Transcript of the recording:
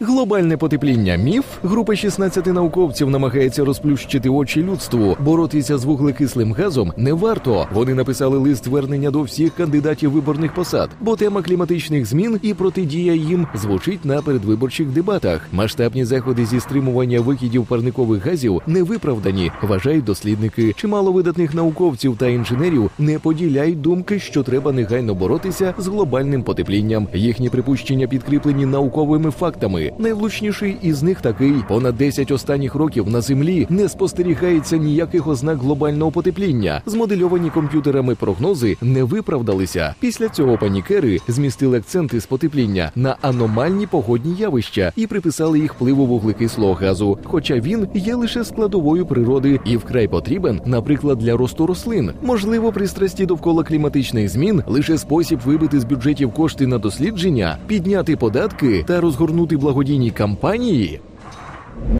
Глобальне потепління міф група 16 науковців намагається розплющити очі людству. Боротися з вуглекислим газом не варто. Вони написали лист звернення до всіх кандидатів виборних посад, бо тема кліматичних змін і протидія їм звучить на передвиборчих дебатах. Масштабні заходи зі стримування викидів парникових газів не виправдані, вважають дослідники. Чимало видатних науковців та інженерів не поділяють думки, що треба негайно боротися з глобальним потеплінням. Їхні припущення підкріплені науковими фактами. Найвлучніший із них такий: понад 10 останніх років на землі не спостерігається ніяких ознак глобального потепління. Змодельовані комп'ютерами прогнози не виправдалися. Після цього панікери змістили акценти з потепління на аномальні погодні явища і приписали їх впливу вуглекислого газу. Хоча він є лише складовою природи і вкрай потрібен, наприклад, для росту рослин. Можливо, пристрасті довкола кліматичних змін лише спосіб вибити з бюджетів кошти на дослідження, підняти податки та розгорнути благодійні кампанії.